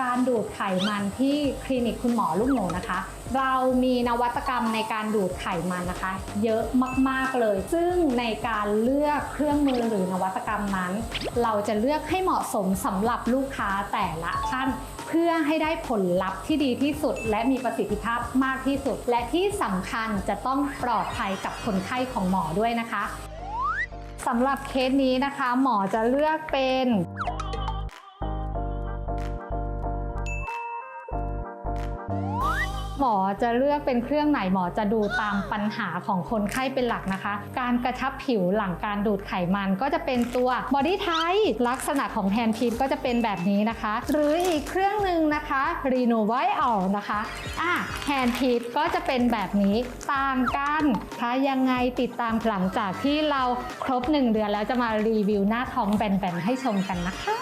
การดูดไขมันที่คลินิกคุณหมอลูกหมูนะคะ เรามีนวัตกรรมในการดูดไขมันนะคะ เยอะมากๆเลย ซึ่งในการเลือกเครื่องมือหรือนวัตกรรมนั้น เราจะเลือกให้เหมาะสมสำหรับลูกค้าแต่ละท่านเพื่อให้ได้ผลลัพธ์ที่ดีที่สุด และมีประสิทธิภาพมากที่สุด และที่สำคัญจะต้องปลอดภัยกับคนไข้ของหมอด้วยนะคะสำหรับเคสนี้นะคะ หมอจะเลือกเป็น หมอจะเลือกเป็นเครื่องไหนหมอจะดูตามปัญหาของคนไข้เป็นหลักนะคะ การกระชับผิวหลังการดูดไขมันก็จะเป็นตัว Body t i ลักษณะของแทนพีทก็จะเป็นแบบนี้นะคะ หรืออีกเครื่องหนึ่งนะคะ r e n o v i a l นะคะอะแทนพีทก็จะเป็นแบบนี้ต่างกันถ้ายังไงติดตามหลังจากที่เราครบ 1 เดือนแล้วจะมารีวิวหน้าท้องแบนๆให้ชมกันนะคะ